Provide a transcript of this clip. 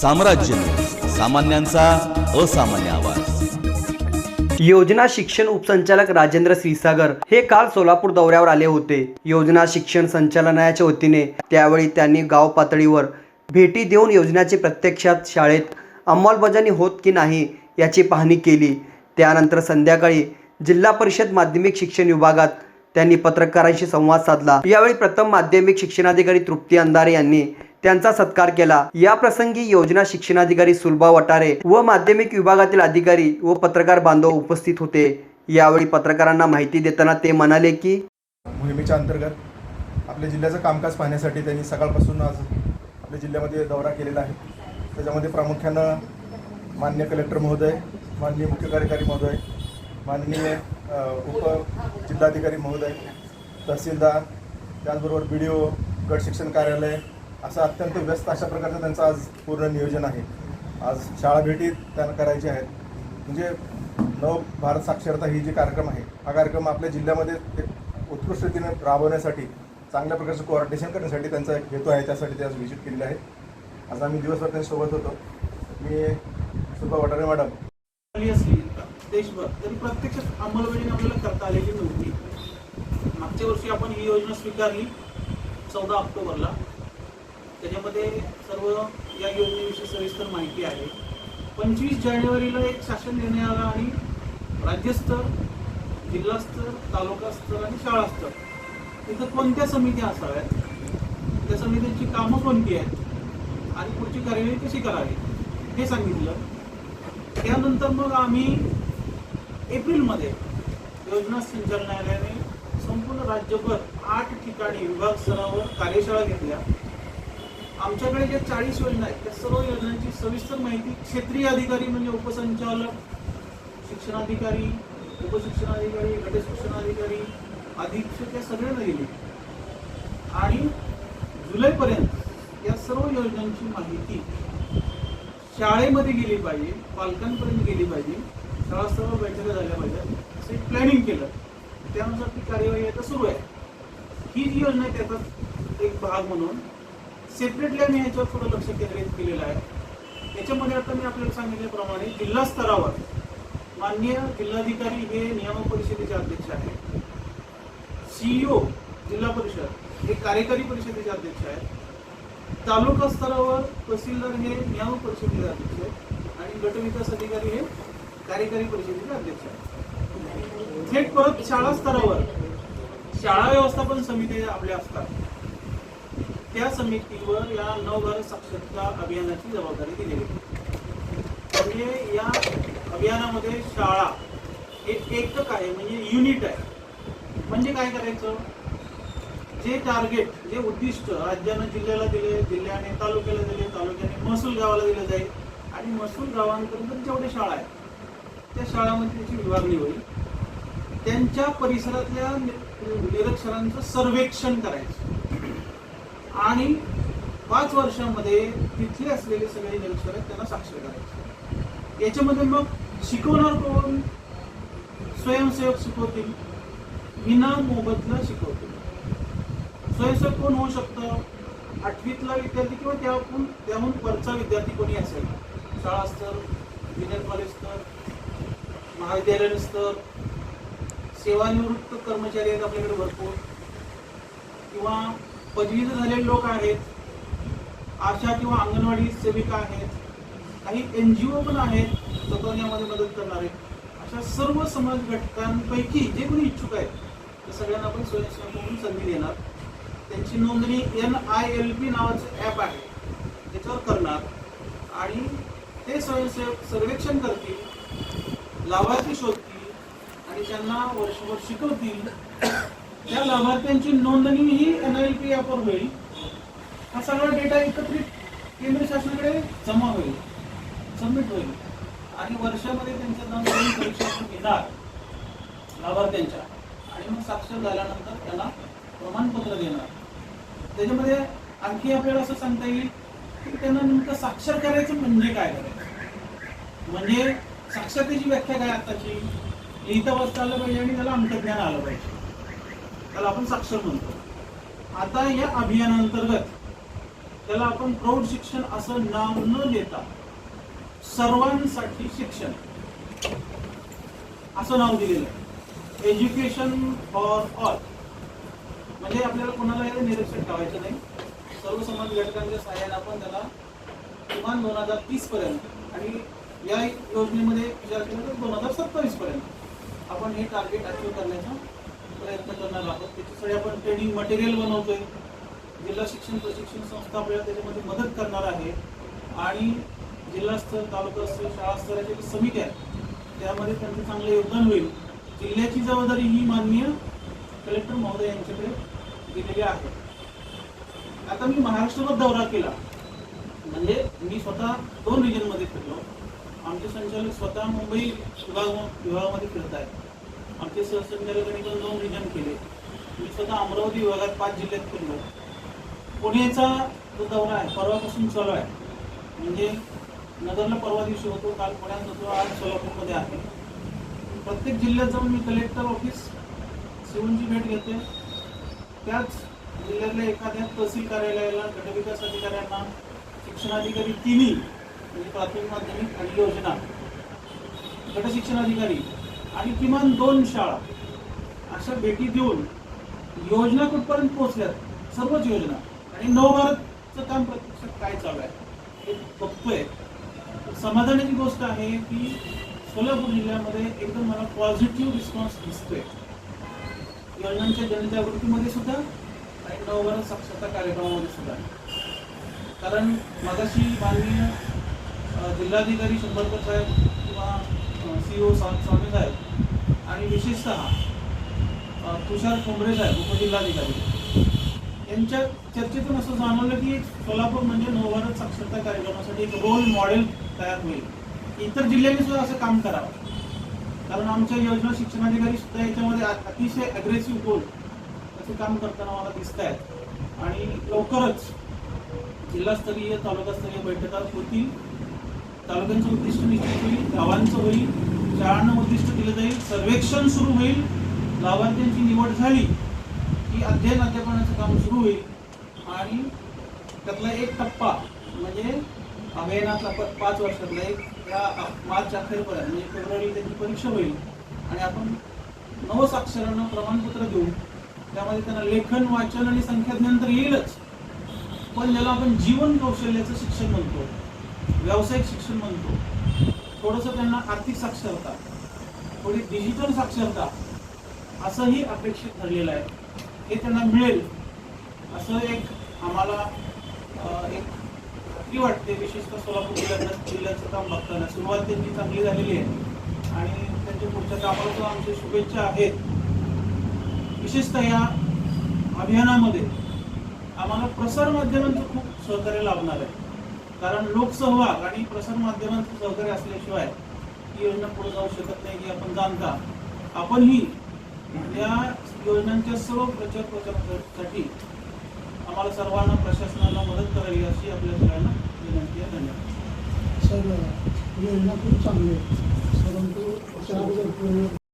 साम्राज्य सामान्यांचा असामान्य आवाज. योजना शिक्षण उपसंचालक राजेंद्र श्रीसागर हे काल सोलापूर दौऱ्यावर आले होते. योजना शिक्षण संचालनाच्या वतीने त्यावेळी त्यांनी गाव पातळीवर भेटी देऊन योजनाची प्रत्यक्षात शाळेत अंमलबजावणी होत की नाही याची पाहणी केली. त्यानंतर संध्याकाळी जिल्हा परिषद माध्यमिक शिक्षण विभागात त्यांनी पत्रकारांशी संवाद साधला. यावेळी प्रथम माध्यमिक शिक्षणाधिकारी तृप्ती अंधारे यांनी त्यांचा सत्कार केला. या प्रसंगी योजना शिक्षणाधिकारी सुलभा वटारे व माध्यमिक विभागातील अधिकारी व पत्रकार बांधव उपस्थित होते. यावेळी पत्रकारांना माहिती देताना ते म्हणाले की मोहिमेच्या अंतर्गत आपल्या जिल्ह्याचं कामकाज पाहण्यासाठी त्यांनी सकाळपासून आज आपल्या जिल्ह्यामध्ये दौरा केलेला आहे. त्याच्यामध्ये प्रामुख्यानं मान्य कलेक्टर महोदय माननीय मुख्य कार्यकारी महोदय माननीय उप जिल्हाधिकारी महोदय तहसीलदार त्याचबरोबर बी डी ओ गट शिक्षण कार्यालय असं अत्यंत व्यस्त अशा प्रकारचं त्यांचं आज पूर्ण नियोजन आहे. आज शाळा भेटी त्यांना करायची आहेत. म्हणजे नव भारत साक्षरता ही जी कार्यक्रम आहे हा कार्यक्रम आपल्या जिल्ह्यामध्ये एक उत्कृष्ट रीतीने राबवण्यासाठी चांगल्या प्रकारचं कोऑर्डिनेशन करण्यासाठी त्यांचा एक हेतू आहे त्यासाठी ते आज व्हिजिट केलेले आहे आज आम्ही दिवसभर त्यांच्यासोबत होतो. मी सुद्धा वटारे मॅडम असली देशभर तरी प्रत्यक्ष अंमलबजावणी आपल्याला करता आलेली नव्हती. मागच्या वर्षी आपण ही योजना स्वीकारली चौदा ऑक्टोबरला. त्याच्यामध्ये सर्व या योजनेविषयी सविस्तर माहिती आहे. पंचवीस जानेवारीला एक शासन निर्णय आला आणि राज्यस्तर जिल्हास्तर तालुकास्तर आणि शाळास्तर तिथं कोणत्या समित्या असाव्यात? त्या समित्यांची कामं कोणती आहेत? आणि पुढची कार्यवाही कशी करावी? हे सांगितलं. त्यानंतर मग आम्ही एप्रिलमध्ये योजना संचालनालयाने संपूर्ण राज्यभर आठ ठिकाणी विभाग स्तरावर कार्यशाळा घेतल्या. आमच्याकडे ज्या चाळीस योजना आहेत त्या सर्व योजनांची सविस्तर माहिती क्षेत्रीय अधिकारी म्हणजे उपसंचालक शिक्षणाधिकारी उपशिक्षणाधिकारी गट शिक्षणाधिकारी अधीक्षक या सगळ्यांना दिली. आणि जुलैपर्यंत या सर्व योजनांची माहिती शाळेमध्ये गेली पाहिजे पालकांपर्यंत गेली पाहिजे शाळा सर्व बैठका झाल्या पाहिजेत असं एक प्लॅनिंग केलं. त्यानुसार ती कार्यवाही आता सुरू आहे. ही जी योजना आहे त्याचा एक भाग म्हणून सेपरेटली आम्ही याच्यावर थोडं लक्ष केंद्रित केलेलं आहे. याच्यामध्ये आता मी आपल्याला सांगितल्याप्रमाणे जिल्हा स्तरावर माननीय जिल्हाधिकारी हे नियामक परिषदेचे अध्यक्ष आहेत. सीईओ जिल्हा परिषद हे कार्यकारी परिषदेचे अध्यक्ष आहेत. तालुका स्तरावर तहसीलदार हे नियामक परिषदेचे अध्यक्ष आहेत. आणि गटविकास अधिकारी हे कार्यकारी परिषदेचे अध्यक्ष आहेत. थेट परत शाळा स्तरावर शाळा व्यवस्थापन समिती आपल्या असतात. त्या समितीवर या नवभारत साक्षरता अभियानाची जबाबदारी दिलेली आहे. म्हणजे या अभियानामध्ये शाळा हे एकक आहे म्हणजे युनिट आहे. म्हणजे काय करायचं? जे टार्गेट जे उद्दिष्ट राज्यानं जिल्ह्याला दिले जिल्ह्याने तालुक्याला दिले तालुक्याने महसूल गावाला दिलं जाईल आणि महसूल गावांपर्यंत जेवढे शाळा आहेत त्या शाळामध्ये त्याची विभागणी होईल. त्यांच्या परिसरातल्या नि- निरक्षरांचं सर्वेक्षण करायचं. आणि पाच वर्षामध्ये तिथले असलेले सगळे निरीक्षक आहेत त्यांना साक्षर करायचे. याच्यामध्ये मग शिकवणार कोण? स्वयंसेवक शिकवतील. विना मोबदला शिकवतील. स्वयंसेवक कोण होऊ शकतं? आठवीतला विद्यार्थी किंवा त्याहून त्याहून वरचा विद्यार्थी कोणी असेल? शाळा स्तर ज्युनियर कॉलेज स्तर महाविद्यालयीन स्तर सेवानिवृत्त कर्मचारी आहेत आपल्याकडे भरपूर. किंवा पदवीधर झालेले लोक आहेत. आशा किंवा अंगणवाडी सेविका आहेत. काही एन जी ओ पण आहेत स्वतःमध्ये मदत करणारे. अशा सर्व समाज घटकांपैकी जे कोणी इच्छुक आहेत त्या सगळ्यांना आपण स्वयंसेवक म्हणून संधी देणार. त्यांची नोंदणी एन आय एल पी नावाचं ॲप आहे. त्याच्यावर करणार. आणि ते स्वयंसेवक सर्वेक्षण करतील लाभार्थी शोधतील आणि त्यांना वर्षभर शिकवतील. त्या लाभार्थ्यांची नोंदणी ही एन आय एल पी ॲपवर होईल. हा सगळा डेटा एकत्रित केंद्र शासनाकडे जमा होईल. सबमिट होईल. आणि वर्षामध्ये त्यांचं नाव परीक्षा घेणार लाभार्थ्यांच्या. आणि मग साक्षर झाल्यानंतर त्यांना प्रमाणपत्र देणार. त्याच्यामध्ये आणखी आपल्याला असं सांगता येईल की त्यांना नेमकं साक्षर करायचं म्हणजे काय करायचं? म्हणजे साक्षरतेची व्याख्या काय आताची लिहिता वाचता आलं पाहिजे आणि त्याला अंतज्ञान आलं पाहिजे. त्याला आपण साक्षर म्हणतो. आता या अभियानांतर्गत त्याला आपण प्रौढ शिक्षण असं नाव न देता सर्वांसाठी शिक्षण असं नाव दिलेलं आहे. एज्युकेशन फॉर ऑल म्हणजे आपल्याला कोणाला याला निरीक्षण ठेवायचं नाही. सर्व समाज घटकांच्या सहाय्याने आपण त्याला किमान दोन हजार तीस पर्यंत आणि या योजनेमध्ये विचार केला तर दोन हजार सत्तावीस पर्यंत आपण हे टार्गेट अचीव करण्याचा आहोत आपण ट्रेनिंग मटेरियल बनवतोय जिल्हा शिक्षण प्रशिक्षण संस्था आपल्याला त्याच्यामध्ये मदत करणार आहे. आणि जिल्हास्तर तालुकास्तर तालुका शाळा स्तराच्या ज्या समित्या आहेत त्यामध्ये त्यांचं चांगलं योगदान होईल. जिल्ह्याची जबाबदारी ही माननीय कलेक्टर महोदय यांच्याकडे दिलेली आहे. आता मी महाराष्ट्रभर दौरा केला. म्हणजे मी स्वतः दोन रिजनमध्ये फिरलो. आमचे संचालक स्वतः मुंबई विभाग विभागामध्ये फिरत आहेत. आमचे सहसंचालकांनी पण दोन रिजन केले. स्वतः अमरावती विभागात पाच जिल्ह्यात फिरलो पुणेचा जो दौरा आहे परवापासून चालू आहे. म्हणजे नगरला परवा दिवशी होतो काल पुण्यात होतो आज सोलापूरमध्ये आहे. प्रत्येक जिल्ह्यात जाऊन मी कलेक्टर ऑफिस शिवूनची भेट घेते. त्याच जिल्ह्यातल्या एखाद्या तहसील कार्यालयाला गटविकास अधिकाऱ्यांना शिक्षणाधिकारी तिन्ही म्हणजे प्राथमिक माध्यमिक आणि योजना गटशिक्षणाधिकारी आणि किमान दोन शाळा अशा भेटी देऊन योजना कुठपर्यंत पोहोचल्यात? सर्वच योजना. आणि नवभारतचं काम प्रत्यक्षात काय चालू आहे? हे बघतोय. समाधानाची गोष्ट आहे की सोलापूर जिल्ह्यामध्ये एकदम मला पॉझिटिव्ह रिस्पॉन्स दिसतोय. योजनांच्या जनजागृतीमध्ये सुद्धा आणि नवभारत साक्षरता कार्यक्रमामध्ये सुद्धा. कारण मगाशी माननीय जिल्हाधिकारी शंभरकर साहेब किंवा सी ओ स्वामी साहेब आणि विशेषतः तुषार ठोंबरे साहेब उपजिल्हाधिकारी. यांच्या चर्चेतून असं जाणवलं की सोलापूर म्हणजे नवभारत साक्षरता कार्यक्रमासाठी एक रोल मॉडेल तयार होईल. इतर जिल्ह्यांनी सुद्धा असं काम करावं. कारण आमच्या योजना शिक्षणाधिकारी सुद्धा याच्यामध्ये अतिशय अग्रेसिव्ह होऊन असे काम करताना मला दिसत आहेत आणि लवकरच जिल्हास्तरीय तालुकास्तरीय बैठका होतील. तालुक्यांचं उद्दिष्ट निश्चित होईल गावांचं होईल शाळांना उद्दिष्ट दिलं जाईल सर्वेक्षण सुरू होईल. लाभार्थ्यांची निवड झाली की अध्ययन अध्यापनाचं काम सुरू होईल. आणि त्यातला एक टप्पा म्हणजे अभियानातला प- पाच वर्षातला एक या मार्च अखेरपर्यंत म्हणजे फेब्रुवारी त्यांची परीक्षा होईल. आणि आपण नवसाक्षरांना प्रमाणपत्र देऊ. त्यामध्ये त्यांना लेखन वाचन आणि संख्याज्ञान तर येईलच. पण ज्याला आपण जीवन कौशल्याचं शिक्षण म्हणतो व्यावसायिक शिक्षण म्हणतो थोडंसं त्यांना आर्थिक साक्षरता थोडी डिजिटल साक्षरता असंही अपेक्षित ठरलेलं आहे. हे त्यांना मिळेल. असं एक आम्हाला एक खात्री वाटते. विशेषतः सोलापूर जिल्ह्यात जिल्ह्याचं काम बघताना. सुरुवात त्यांची चांगली झालेली आहे. आणि त्यांच्या पुढच्या कामाला सुद्धा आमच्या शुभेच्छा आहेत. विशेषतः या अभियानामध्ये आम्हाला प्रसार माध्यमांचं खूप सहकार्य लाभणार आहे. कारण लोकसहभाग आणि प्रसार माध्यमांचं सहकार्य असल्याशिवाय ही योजना पुढे जाऊ शकत नाही की आपण जाणता. आपणही या योजनांच्या सर्व प्रचार प्रचारासाठी आम्हाला सर्वांना प्रशासनाला मदत करावी अशी आपल्या सगळ्यांना विनंती आहे. धन्यवाद. सर योजना खूप चांगली आहे. परंतु